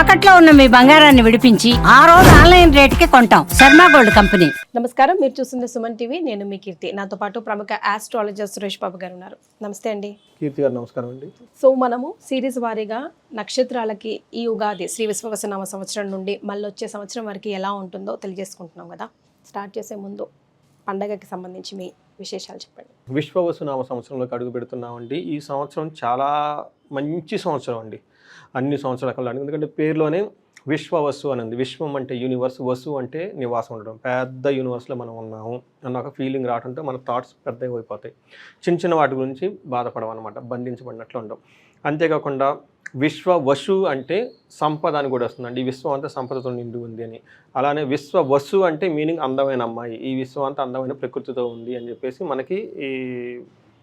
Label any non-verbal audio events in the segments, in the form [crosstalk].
తాకట్లో ఉన్న మీ బంగారాన్ని విడిపించి ఆ రోజు ఆన్లైన్ రేటుకి కొంటాం. Sharma gold company. నమస్కారం. మీరు చూస్తుంది సుమన్ టీవీ. నేను మీ కీర్తి. నాతో పాటు ప్రముఖ ఆస్ట్రాలజర్ సురేష్ బాబు గారు ఉన్నారు. నమస్తే అండి. కీర్తి గారు నమస్కారం అండి. సో మనము సిరీస్ వారీగా నక్షత్రాలకి ఈ ఉగాది శ్రీ విశ్వవసనామ సంవత్సరం నుండి మళ్ళీ వచ్చే సంవత్సరం వరకు ఎలా ఉంటుందో తెలియజేసుకుంటున్నాం కదా. స్టార్ట్ చేసే ముందు పండగకి సంబంధించి మీ విశేషాలు చెప్పండి. విశ్వవసునామ సంవత్సరంలోకి అడుగు పెడుతున్నామండి. ఈ సంవత్సరం చాలా మంచి సంవత్సరం అండి. అన్ని సంవత్సరాల కల్లా ఎందుకంటే పేరులోనే విశ్వవసు అని ఉంది. విశ్వం అంటే యూనివర్స్ వసు అంటే నివాసం ఉండడం. పెద్ద యూనివర్స్లో మనం ఉన్నాము అన్న ఒక ఫీలింగ్ రావడంతో మన థాట్స్ పెద్దగా అయిపోతాయి. చిన్న చిన్న వాటి గురించి బాధపడడం అనమాట బంధించబడినట్లు ఉండవు. అంతేకాకుండా విశ్వ వసు అంటే సంపద అని కూడా వస్తుందండి. ఈ విశ్వం అంతా సంపదతో నిండి ఉంది అని. అలానే విశ్వ వసు అంటే మీనింగ్ అందమైన అమ్మాయి. ఈ విశ్వం అంతా అందమైన ప్రకృతితో ఉంది అని చెప్పేసి మనకి ఈ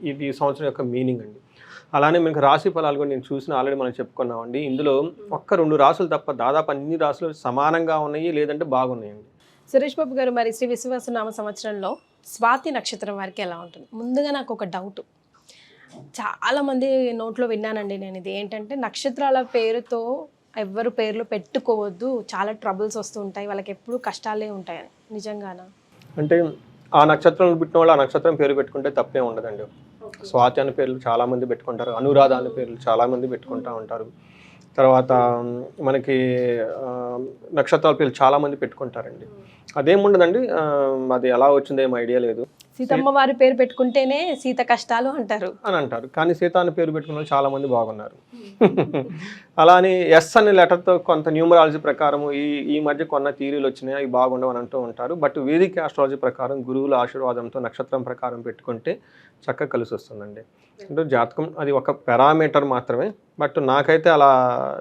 ఇది ఈ సంవత్సరం యొక్క మీనింగ్ అండి. అలానే మీకు రాశి ఫలాలు కూడా నేను చూసిన ఆల్రెడీ మనం చెప్పుకున్నామండి. ఇందులో ఒక్క రెండు రాసులు తప్ప దాదాపు అన్ని రాసులు సమానంగా ఉన్నాయి లేదంటే బాగున్నాయండి. సురేష్ బాబు గారు మరి శ్రీ విశ్వవసనామ సంవత్సరంలో స్వాతి నక్షత్రం వారికి ఎలా ఉంటుంది? ముందుగా నాకు ఒక డౌట్ చాలా మంది నోట్లో విన్నానండి నేను ఇది. ఏంటంటే నక్షత్రాల పేరుతో ఎవ్వరు పేర్లు పెట్టుకోవద్దు. చాలా ట్రబుల్స్ వస్తూ ఉంటాయి. వాళ్ళకి ఎప్పుడు కష్టాలే ఉంటాయని. నిజంగానా? అంటే ఆ నక్షత్రంలో పుట్టిన వాళ్ళు ఆ నక్షత్రం పేరు పెట్టుకుంటే తప్పే ఉండదండి. స్వాతి అనే పేర్లు చాలామంది పెట్టుకుంటారు అనురాధ అనే పేర్లు చాలామంది పెట్టుకుంటూ ఉంటారు. తర్వాత మనకి నక్షత్రాల పేర్లు చాలామంది పెట్టుకుంటారండి. అదేముండదండి అది ఎలా వచ్చిందో ఏం ఐడియా లేదు. సీతమ్మ వారి పేరు పెట్టుకుంటేనే సీత కష్టాలు అంటారు. అని అంటారు. కానీ సీత అనే పేరు పెట్టుకున్న వాళ్ళు చాలా మంది బాగున్నారు. [laughs] అలా అని ఎస్ అనే లెటర్తో కొంత న్యూమరాలజీ ప్రకారం ఈ ఈ మధ్య కొన్న థీరీలు వచ్చినాయి? అవి బాగుండవు అని అంటూ ఉంటారు. బట్ వేదిక ఆస్ట్రాలజీ ప్రకారం గురువుల ఆశీర్వాదంతో నక్షత్రం ప్రకారం పెట్టుకుంటే చక్కగా కలిసి వస్తుందండి. అంటే జాతకం అది ఒక పారామీటర్ మాత్రమే. బట్ నాకైతే అలా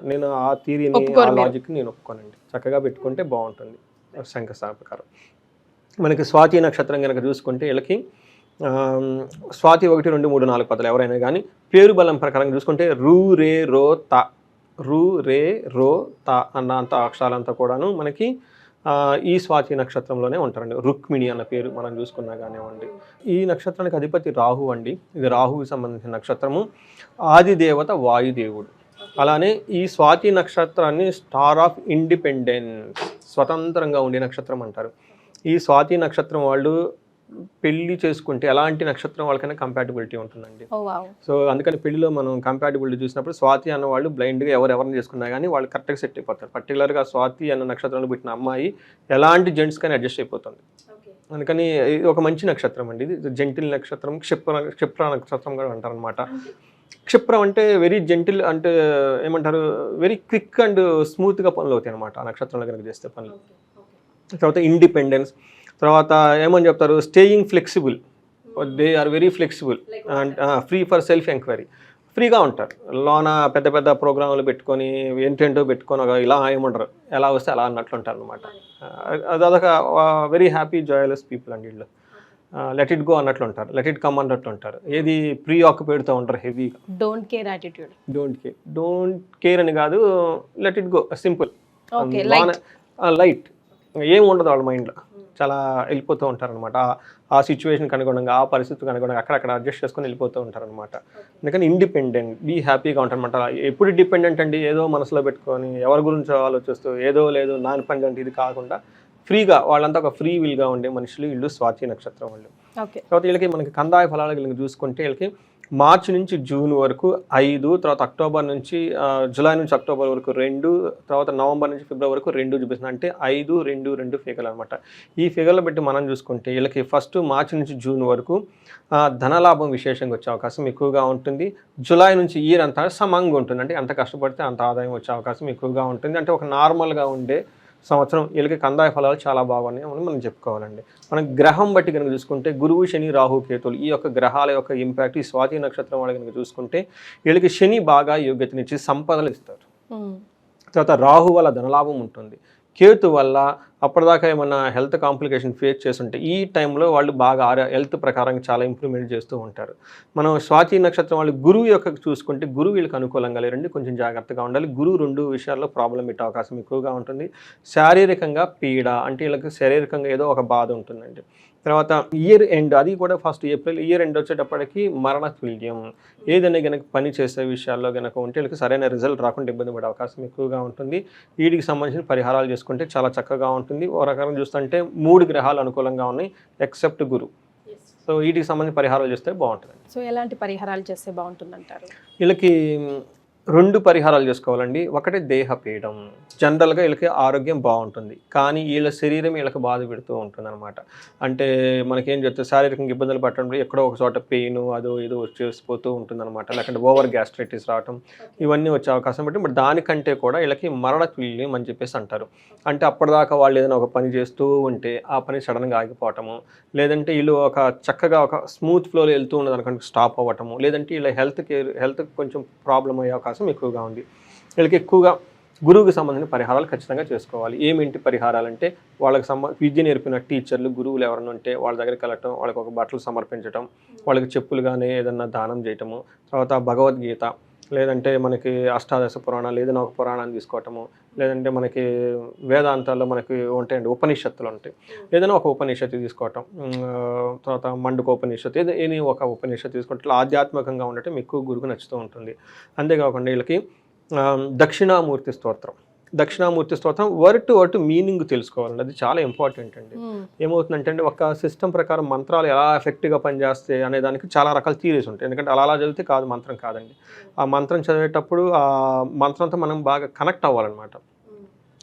నేను ఆ థీరీని ఆ ఒప్పుకోరు మీరు. లాజిక్ నేను ఒప్పుకోనండి. చక్కగా పెట్టుకుంటే బాగుంటుంది. శంకస్థాన ప్రకారం మనకి స్వాతి నక్షత్రం కనుక చూసుకుంటే వీళ్ళకి స్వాతి ఒకటి రెండు మూడు నాలుగు పదాలు ఎవరైనా కానీ పేరు బలం ప్రకారం చూసుకుంటే రూ రే రో త. రూ రే రో త అన్న అంత అక్షరాలంతా కూడాను మనకి ఈ స్వాతి నక్షత్రంలోనే ఉంటారండి. రుక్మిణి అన్న పేరు మనం చూసుకున్నా కానివ్వండి. ఈ నక్షత్రానికి అధిపతి రాహు అండి. ఇది రాహుకి సంబంధించిన నక్షత్రము. ఆదిదేవత వాయుదేవుడు. అలానే ఈ స్వాతి నక్షత్రాన్ని స్టార్ ఆఫ్ ఇండిపెండెన్స్ స్వతంత్రంగా ఉండే నక్షత్రం అంటారు. ఈ స్వాతి నక్షత్రం వాళ్ళు పెళ్ళి చేసుకుంటే ఎలాంటి నక్షత్రం వాళ్ళకైనా కంపాటిబిలిటీ ఉంటుందండి. సో అందుకని పెళ్ళిలో మనం కంపాటిబిలిటీ చూసినప్పుడు స్వాతి అన్న వాళ్ళు బ్లైండ్గా ఎవరు ఎవరిని చేసుకున్నా కానీ వాళ్ళు కరెక్ట్గా సెట్ అయిపోతారు. పర్టికులర్గా స్వాతి అన్న నక్షత్రంలో పుట్టిన అమ్మాయి ఎలాంటి జెంట్స్ కానీ అడ్జస్ట్ అయిపోతుంది. అందుకని ఇది ఒక మంచి నక్షత్రం అండి ఇది. జెంటిల్ నక్షత్రం క్షిప్ర క్షిప్ర నక్షత్రం కూడా అంటారు అనమాట క్షిప్రం అంటే వెరీ జెంటిల్ అంటే ఏమంటారు? వెరీ క్విక్ అండ్ స్మూత్గా పనులు అవుతాయి అనమాట ఆ నక్షత్రంలో కనుక చేస్తే పనులు. తర్వాత ఇండిపెండెన్స్ తర్వాత ఏమని చెప్తారు? Staying flexible they are very flexible and free for self enquiry ఫ్రీగా ఉంటారు. లోన పెద్ద పెద్ద ప్రోగ్రాంలు పెట్టుకొని ఏంటేంటో పెట్టుకొని ఒక ఇలా ఏమంటారు ఎలా వస్తే అలా అన్నట్లు ఉంటారు అనమాట అదొక వెరీ హ్యాపీ జాయ్లెస్ పీపుల్ అండి వీళ్ళు. లెట్ ఇట్ గో అన్నట్లు ఉంటారు. లెట్ ఇట్ కమ్ అన్నట్లు ఉంటారు. ఏది ప్రీ ఆక్యుపైడ్తో ఉంటారు హెవీగా don't care attitude don't care don't care అని కాదు let it go simple. Light ఏం ఉండదు వాళ్ళ మైండ్లో. చాలా వెళ్ళిపోతూ ఉంటారనమాట ఆ సిచ్యువేషన్కి అనుగుణంగా ఆ పరిస్థితికి అనుగుణంగా అక్కడక్కడ అడ్జస్ట్ చేసుకొని వెళ్ళిపోతూ ఉంటారనమాట అందుకని ఇండిపెండెంట్ బీ హ్యాపీగా ఉంటారనమాట ఎప్పుడు డిపెండెంట్ అండి? ఏదో మనసులో పెట్టుకొని ఎవరి గురించి ఆలోచిస్తూ ఏదో లేదు నాన్ పెండెంట్ ఇది కాకుండా ఫ్రీగా వాళ్ళంతా ఒక ఫ్రీ విల్గా ఉండే మనుషులు వీళ్ళు స్వాతి నక్షత్రం వాళ్ళు. ఓకే. తర్వాత వీళ్ళకి మనకి కందాయ ఫలాలు వీళ్ళకి చూసుకుంటే వీళ్ళకి మార్చి నుంచి జూన్ వరకు ఐదు తర్వాత అక్టోబర్ నుంచి జూలై నుంచి అక్టోబర్ వరకు రెండు తర్వాత నవంబర్ నుంచి ఫిబ్రవరి వరకు రెండు చూపిస్తుంది అంటే ఐదు రెండు రెండు ఫిగర్లు అనమాట ఈ ఫిగర్లు బట్టి మనం చూసుకుంటే వీళ్ళకి ఫస్ట్ మార్చి నుంచి జూన్ వరకు ధనలాభం విశేషంగా వచ్చే అవకాశం ఎక్కువగా ఉంటుంది. జూలై నుంచి ఇయర్ అంతా సమంగా ఉంటుంది. అంటే ఎంత కష్టపడితే అంత ఆదాయం వచ్చే అవకాశం ఎక్కువగా ఉంటుంది. అంటే ఒక నార్మల్గా ఉండే సంవత్సరం వీళ్ళకి కందాయ ఫలాలు చాలా బాగున్నాయి అని మనం చెప్పుకోవాలండి. మనం గ్రహం బట్టి కనుక చూసుకుంటే గురువు శని రాహు కేతులు ఈ యొక్క గ్రహాల యొక్క ఇంపాక్ట్ ఈ స్వాతి నక్షత్రం వాళ్ళు కనుక చూసుకుంటే వీళ్ళకి శని బాగా యోగ్యతనిచ్చి సంపదలు ఇస్తారు. తర్వాత రాహు వల్ల ధనలాభం ఉంటుంది. కేతు వల్ల అప్పటిదాకా ఏమన్నా హెల్త్ కాంప్లికేషన్ ఫేస్ చేస్తుంటే ఈ టైంలో వాళ్ళు బాగా ఆరో హెల్త్ ప్రకారం చాలా ఇంప్రూవ్మెంట్ చేస్తూ ఉంటారు. మనం స్వాతి నక్షత్రం వాళ్ళు గురువు యొక్క చూసుకుంటే గురువు వీళ్ళకి అనుకూలంగా లేరండి కొంచెం జాగ్రత్తగా ఉండాలి. గురువు రెండు విషయాల్లో ప్రాబ్లం పెట్టే అవకాశం ఎక్కువగా ఉంటుంది. శారీరకంగా పీడ అంటే వీళ్ళకి శారీరకంగా ఏదో ఒక బాధ ఉంటుందండి. తర్వాత ఇయర్ ఎండ్ అది కూడా ఫస్ట్ ఏప్రిల్ ఇయర్ ఎండ్ వచ్చేటప్పటికి మరణ తుల్యం ఏదైనా కనుక పని చేసే విషయాల్లో కనుక ఉంటే వీళ్ళకి సరైన రిజల్ట్ రాకుండా ఇబ్బంది పడే అవకాశం ఎక్కువగా ఉంటుంది. వీటికి సంబంధించిన పరిహారాలు చేసుకుంటే చాలా చక్కగా ఉంటుంది. ఓ రకంగా చూస్తుంటే మూడు గ్రహాలు అనుకూలంగా ఉన్నాయి ఎక్సెప్ట్ గురు. సో వీటికి సంబంధించిన పరిహారాలు చేస్తే బాగుంటుంది. సో ఎలాంటి పరిహారాలు చేస్తే బాగుంటుందంటారు? వీళ్ళకి రెండు పరిహారాలు చేసుకోవాలండి. ఒకటి దేహపీడం జనరల్గా వీళ్ళకి ఆరోగ్యం బాగుంటుంది. కానీ వీళ్ళ శరీరం వీళ్ళకి బాధ పెడుతూ ఉంటుంది అనమాట అంటే మనకేం చెప్తే శారీరకంగా ఇబ్బందులు పట్టడం ఎక్కడో ఒక చోట పెయిన్ అదో ఏదో చేసిపోతూ ఉంటుంది అనమాట లేకుంటే ఓవర్ గ్యాస్ట్రైటిస్ రావటం ఇవన్నీ వచ్చే అవకాశం బట్టి బట్ దానికంటే కూడా వీళ్ళకి మరణ తుల్యం అని చెప్పేసి అంటారు. అంటే అప్పటిదాకా వాళ్ళు ఏదైనా ఒక పని చేస్తూ ఉంటే ఆ పని సడన్గా ఆగిపోవటము లేదంటే వీళ్ళు ఒక చక్కగా ఒక స్మూత్ ఫ్లోలో వెళ్తూ ఉన్నది అనుకోండి స్టాప్ అవ్వటము లేదంటే వీళ్ళ హెల్త్ కేర్ హెల్త్ కొంచెం ప్రాబ్లం అయ్యే అవకాశం ఎక్కువగా ఉంది. వీళ్ళకి ఎక్కువగా గురువుకి సంబంధించిన పరిహారాలు ఖచ్చితంగా చేసుకోవాలి. ఏమింటి పరిహారాలు అంటే వాళ్ళకి సంబ విద్య నేర్పిన టీచర్లు గురువులు ఎవరైనా ఉంటే వాళ్ళ దగ్గరికి వెళ్ళటం వాళ్ళకి ఒక బట్టలు సమర్పించటం వాళ్ళకి చెప్పులు కానీ ఏదన్నా దానం చేయటము తర్వాత భగవద్గీత లేదంటే మనకి అష్టాదశ పురాణాలు ఏదైనా ఒక పురాణాన్ని తీసుకోవటము లేదంటే మనకి వేదాంతాల్లో మనకి ఉంటాయండి ఉపనిషత్తులు ఉంటాయి. ఏదైనా ఒక ఉపనిషత్తు తీసుకోవటం తర్వాత మండుక ఉపనిషత్తు ఏదో ఏది ఒక ఉపనిషత్తు తీసుకుంటే ఇట్లా ఆధ్యాత్మికంగా ఉండటం ఎక్కువ గురుకు నచ్చుతూ ఉంటుంది. అంతేకాకుండా వీళ్ళకి దక్షిణామూర్తి స్తోత్రం. దక్షిణామూర్తి స్తోత్రం వర్డ్ టు వర్డ్ మీనింగ్ తెలుసుకోవాలండి. అది చాలా ఇంపార్టెంట్ అండి. ఏమవుతుందంటే అండి ఒక సిస్టమ్ ప్రకారం మంత్రాలు ఎలా ఎఫెక్ట్గా పనిచేస్తాయి అనే దానికి చాలా రకాల థీరీస్ ఉంటాయి. ఎందుకంటే అలా అలా చదివితే కాదు మంత్రం కాదండి. ఆ మంత్రం చదివేటప్పుడు ఆ మంత్రంతో మనం బాగా కనెక్ట్ అవ్వాలన్నమాట.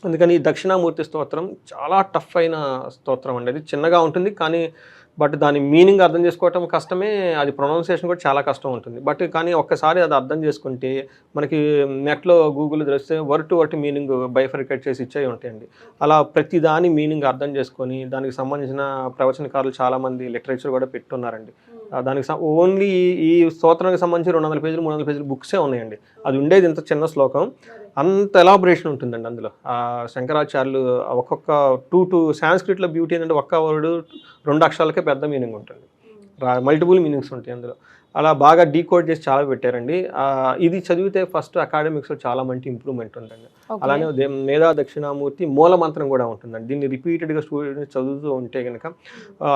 అందుకని ఈ దక్షిణామూర్తి స్తోత్రం చాలా టఫ్ అయిన స్తోత్రం అండి. అది చిన్నగా ఉంటుంది కానీ బట్ దాని మీనింగ్ అర్థం చేసుకోవటం కష్టమే అది ప్రొనౌన్సియేషన్ కూడా చాలా కష్టం ఉంటుంది. బట్ కానీ ఒక్కసారి అది అర్థం చేసుకుంటే మనకి నెట్లో గూగుల్ తెలిస్తే word to word meaning bifurcate చేసి ఇచ్చేవి ఉంటాయండి. అలా ప్రతి దాని మీనింగ్ అర్థం చేసుకొని దానికి సంబంధించిన ప్రవచనకారులు చాలామంది లిటరేచర్ కూడా పెట్టున్నారండి. ఆ, దానికి ఓన్లీ ఈ స్తోత్రానికి సంబంధించి రెండు వందల పేజీలు మూడు వందల పేజీలు బుక్సే ఉన్నాయండి. అది ఉండేది ఇంత చిన్న శ్లోకం. అంత ఎలాబరేషన్ ఉంటుందండి అందులో. ఆ శంకరాచార్యులు ఒక్కొక్క టూ టూ సాంస్క్రిట్లో బ్యూటీ ఏంటంటే ఒక్క వర్డ్ రెండు అక్షరాలకే పెద్ద మీనింగ్ ఉంటుంది. మల్టిపుల్ మీనింగ్స్ ఉంటాయి అందులో. అలా బాగా డీకోడ్ చేసి చాలా పెట్టారండి. ఇది చదివితే ఫస్ట్ అకాడమిక్స్లో చాలా మంచి ఇంప్రూవ్మెంట్ ఉందండి. అలానే మేధా దక్షిణామూర్తి మూల మంత్రం కూడా ఉంటుందండి. దీన్ని రిపీటెడ్గా స్టూడెంట్స్ చదువుతూ ఉంటే కనుక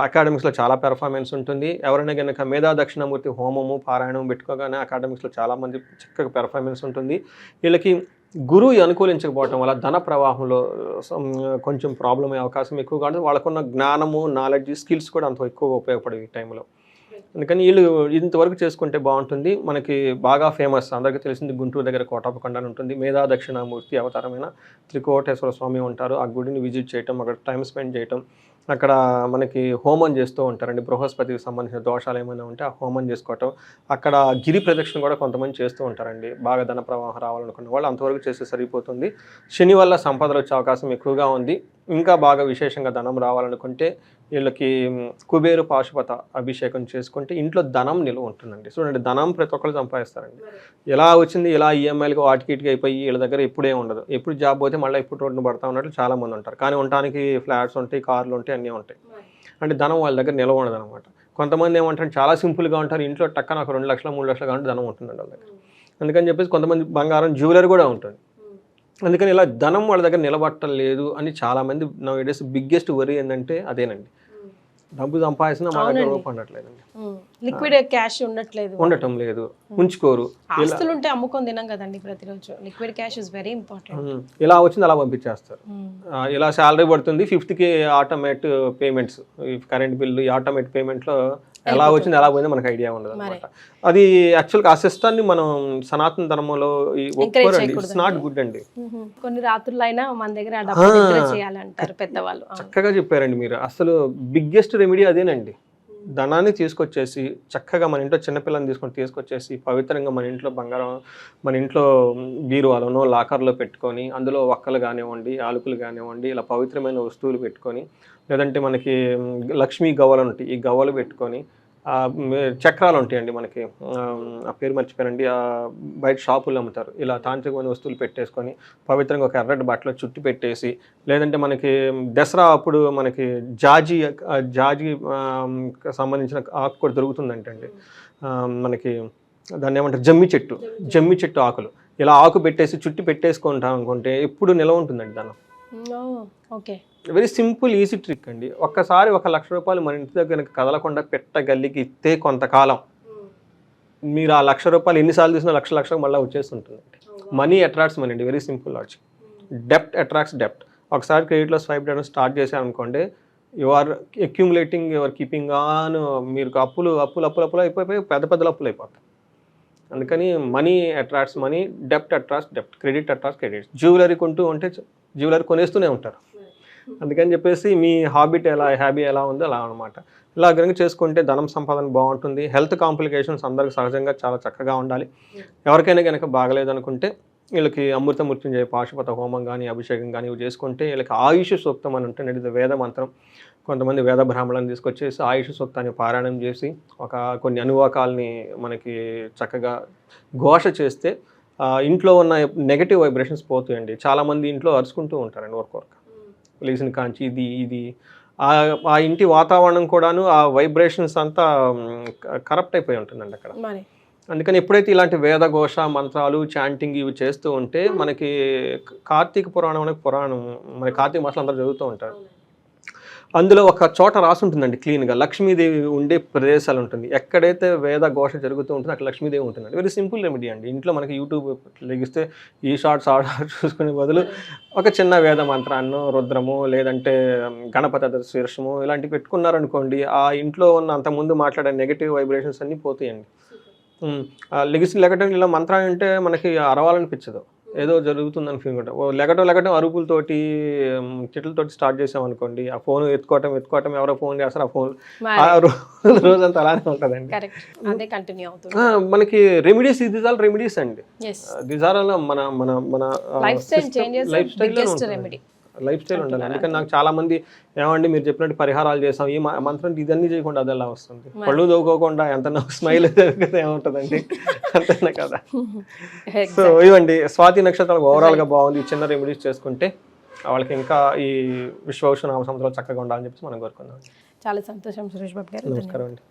అకాడమిక్స్లో చాలా పెర్ఫార్మెన్స్ ఉంటుంది. ఎవరైనా కనుక మేధా దక్షిణామూర్తి హోమము పారాయణం పెట్టుకోగానే అకాడమిక్స్లో చాలా మంది చక్కగా పెర్ఫార్మెన్స్ ఉంటుంది. వీళ్ళకి గురువు అనుకూలించకపోవటం వల్ల ధన ప్రవాహంలో కొంచెం ప్రాబ్లం అయ్యే అవకాశం ఎక్కువగా ఉంటుంది. వాళ్ళకున్న జ్ఞానము నాలెడ్జ్ స్కిల్స్ కూడా అంత ఎక్కువగా ఉపయోగపడే ఈ టైంలో అందుకని వీళ్ళు ఇంతవరకు చేసుకుంటే బాగుంటుంది. మనకి బాగా ఫేమస్ అందరికీ తెలిసింది గుంటూరు దగ్గర కోటాపకొండ ఉంటుంది. మేధా దక్షిణామూర్తి అవతారమైన త్రికోటేశ్వర స్వామి ఉంటారు. ఆ గుడిని విజిట్ చేయటం అక్కడ టైం స్పెండ్ చేయటం అక్కడ మనకి హోమం చేస్తూ ఉంటారండి. బృహస్పతికి సంబంధించిన దోషాలు ఏమైనా ఉంటే ఆ హోమం చేసుకోవటం. అక్కడ గిరి ప్రదక్షిణ కూడా కొంతమంది చేస్తూ ఉంటారండి. బాగా ధన ప్రవాహం రావాలనుకున్న వాళ్ళు అంతవరకు చేస్తే సరిపోతుంది. శని వల్ల సంపదలు వచ్చే అవకాశం ఎక్కువగా ఉంది. ఇంకా బాగా విశేషంగా ధనం రావాలనుకుంటే వీళ్ళకి కుబేరు పాశుపత అభిషేకం చేసుకుంటే ఇంట్లో ధనం నిల్వ ఉంటుందండి. చూడండి ధనం ప్రతి ఒక్కరు సంపాదిస్తారండి. ఎలా వచ్చింది ఇలా ఈఎంఐలకు వాటికి ఇటుకి అయిపోయి వీళ్ళ దగ్గర ఎప్పుడే ఉండదు. ఎప్పుడు జాబ్ పోతే మళ్ళీ ఎప్పుడు రోడ్డున పడతా ఉన్నట్లు చాలా మంది ఉంటారు. కానీ ఉండటానికి ఫ్లాట్స్ ఉంటాయి కార్లు ఉంటాయి అన్నీ ఉంటాయి. అంటే ధనం వాళ్ళ దగ్గర నిల్వ ఉండదు అనమాట కొంతమంది ఏమంటారు చాలా సింపుల్గా ఉంటారు ఇంట్లో టక్కన ఒక రెండు లక్షలు మూడు లక్షలు కాబట్టి ధనం ఉంటుందండి వాళ్ళ దగ్గర. అందుకని చెప్పేసి కొంతమంది బంగారం జ్యువెలరీ కూడా ఉంటుంది. అందుకని ఇలా ధనం వాళ్ళ దగ్గర నిలబట్టం లేదు అని చాలామంది నా డేస్ బిగ్గెస్ట్ వరి ఏంటంటే అదేనండి డబ్బు సంపాదించినా మన దగ్గర ఉండట్లేదండి. లిక్విడ్ క్యాష్ ఉండట్లేదు. ఉండటం లేదు. ఉంచుకోరు. ఆస్తులు ఉంటే అమ్ముకొని తినాం కదండి ప్రతిరోజు. Liquid cash is very important ఇలా వచ్చింది అలా పంపించేస్తారు. ఇలా శాలరీ పడుతుంది ఫిఫ్త్కి ఆటోమేట్ పేమెంట్స్ ఈ కరెంట్ బిల్లు ఈ ఆటోమేట్ పేమెంట్లో ఎలా వచ్చింది ఎలా పోయిందో మనకు ఐడియా ఉండదు అనమాట అది యాక్చువల్గా ఆ సిస్టాన్ని మనం సనాతన ధర్మంలో ఇట్స్ నాట్ గుడ్ అండి. కొన్ని రాత్రులు అయినా మన దగ్గర చేయాలంటారు పెద్దవాళ్ళు. చక్కగా చెప్పారండి మీరు. అసలు బిగ్గెస్ట్ రెమెడీ అదేనండి. ధనాన్ని తీసుకొచ్చేసి చక్కగా మన ఇంట్లో చిన్నపిల్లని తీసుకొని తీసుకొచ్చేసి పవిత్రంగా మన ఇంట్లో బంగారం మన ఇంట్లో బీరువాలోనో లాకర్లో పెట్టుకొని అందులో ఒక్కలు కానివ్వండి ఆలుకులు కానివ్వండి ఇలా పవిత్రమైన వస్తువులు పెట్టుకొని లేదంటే మనకి లక్ష్మీ గవ్వలు ఉంటాయి ఈ గవ్వలు పెట్టుకొని చక్రాలు ఉంటాయండి మనకి. ఆ, పేరు మర్చిపోయానండి. ఆ బయట షాపుల్లో అమ్ముతారు. ఇలా తాంత్రికమైన వస్తువులు పెట్టేసుకొని పవిత్రంగా ఒక ఎర్రటి బట్టలో చుట్టి పెట్టేసి లేదంటే మనకి దసరా అప్పుడు మనకి జాజి జాజి సంబంధించిన ఆకు కూడా దొరుకుతుందంటండి. మనకి దాన్ని ఏమంటారు? జమ్మి చెట్టు. జమ్మి చెట్టు. ఆకులు. ఇలా ఆకు పెట్టేసి చుట్టి పెట్టేసుకుంటాం అనుకుంటే ఎప్పుడు నిలవ ఉంటుందండి దానం okay. Very simple easy trick అండి. ఒక్కసారి ఒక లక్ష రూపాయలు మన ఇంటి దగ్గర కదలకుండా పెట్ట గల్లికి ఇస్తే కొంతకాలం మీరు ఆ లక్ష రూపాయలు ఎన్నిసార్లు తీసినా లక్ష లక్షలకు మళ్ళీ వచ్చేస్తుంటుంది. మనీ అట్రాక్ట్స్ మనీ అండి. వెరీ సింపుల్ లాజిక్ డెప్ట్ అట్రాక్ట్స్ డెప్ట్ ఒకసారి క్రెడిట్లో స్వైప్ చేయడం స్టార్ట్ చేశారనుకోండి you are accumulating your keeping on మీరు అప్పులు అప్పులు అప్పులు అప్పులు అయిపోయి పెద్ద పెద్ద అప్పులు అయిపోతాయి. అందుకని money attracts money డెప్ట్ attracts డెప్ట్ credit attracts credit jewellery కొంటూ ఉంటే జ్యువెలరీ కొనేస్తూనే ఉంటారు. అందుకని చెప్పేసి మీ హాబిట్ ఎలా హ్యాబీ ఎలా ఉందో అలా అనమాట ఇలా కనుక చేసుకుంటే ధనం సంపాదన బాగుంటుంది. హెల్త్ కాంప్లికేషన్స్ అందరికి సహజంగా చాలా చక్కగా ఉండాలి. ఎవరికైనా కనుక బాగలేదు అనుకుంటే వీళ్ళకి అమృత మృత్యుంజయ పాశుపత హోమం కానీ అభిషేకం కానీ ఇవి చేసుకుంటే వీళ్ళకి ఆయుష్ సూక్తం అని ఉంటుంది ఇది వేద మంత్రం. కొంతమంది వేద బ్రాహ్మణులను తీసుకొచ్చేసి ఆయుష్ సూక్తాన్ని పారాయణం చేసి ఒక కొన్ని అనువాకాలని మనకి చక్కగా ఘోష చేస్తే ఇంట్లో ఉన్న నెగటివ్ వైబ్రేషన్స్ పోతాయండి. చాలామంది ఇంట్లో అరుచుకుంటూ ఉంటారండి వర్క్ వర్క్ లేచిన కాంచి ఇది ఇది. ఆ ఆ ఇంటి వాతావరణం కూడాను ఆ వైబ్రేషన్స్ అంతా కరప్ట్ అయిపోయి ఉంటుందండి అక్కడ. మరి అందుకని ఎప్పుడైతే ఇలాంటి వేదఘోష మంత్రాలు చాంటింగ్ ఇవి చేస్తూ ఉంటే మనకి కార్తీక పురాణం అనే పురాణం. మన కార్తీక మాసాలు అందరూ చదువుతూ ఉంటారు. అందులో ఒక చోట రాసి ఉంటుందండి క్లీన్గా. లక్ష్మీదేవి ఉండే ప్రదేశాలు ఉంటుంది. ఎక్కడైతే వేద ఘోష జరుగుతూ ఉంటుందో అక్కడ లక్ష్మీదేవి ఉంటుందండి. వెరీ సింపుల్ రెమెడీ అండి. ఇంట్లో మనకి యూట్యూబ్ లెగిస్తే ఈ షార్ట్స్ ఆ చూసుకునే బదులు ఒక చిన్న వేద మంత్రాన్ని రుద్రము లేదంటే గణపతి శీర్షము ఇలాంటివి పెట్టుకున్నారనుకోండి ఆ ఇంట్లో ఉన్న అంతకుముందు మాట్లాడే నెగిటివ్ వైబ్రేషన్స్ అన్నీ పోతాయండి. లెగిసి లెగటం ఇలా మంత్రం అంటే మనకి అరవాలనిపించదు. ఏదో జరుగుతుందని ఫీల్ ఉంటుంది. ఓ లెగటం లెగటం అరుపులతోటి ఉమ్, తిట్లతోటి స్టార్ట్ చేసాం అనుకోండి ఆ ఫోన్ ఎత్తుకోవటం ఎత్తుకోవటం ఎవరో ఫోన్ చేస్తారు ఆ ఫోన్ రోజంతా అలానే ఉంటుందండి. మనకి రెమెడీస్ ఇది ఆల్ రెమెడీస్ అండి. దిస్ ఆర్ మన మన మన lifestyle changes lifestyle ఉండాలి. అందుకని నాకు చాలా మంది ఏమండి మీరు చెప్పినట్టు పరిహారాలు చేసాం. ఈ మంత్రం ఇదన్నీ చేయకుండా అది ఎలా వస్తుంది పళ్ళు దోకోకుండా ఎంత స్మైల్ [laughs] ఏముంటుందండి? అంతేనా కదా? సో ఇవ్వండి. స్వాతి నక్షత్రాలు ఓవరాల్గా బాగుంది. ఈ చిన్న రెమెడీస్ చేసుకుంటే వాళ్ళకి ఇంకా ఈ విశ్వభూషణ నామ సంవత్సరాలు చక్కగా ఉండాలని చెప్పి మనం కోరుకుందాం. చాలా సంతోషం సురేష్ బాబు గారు. నమస్కారం అండి.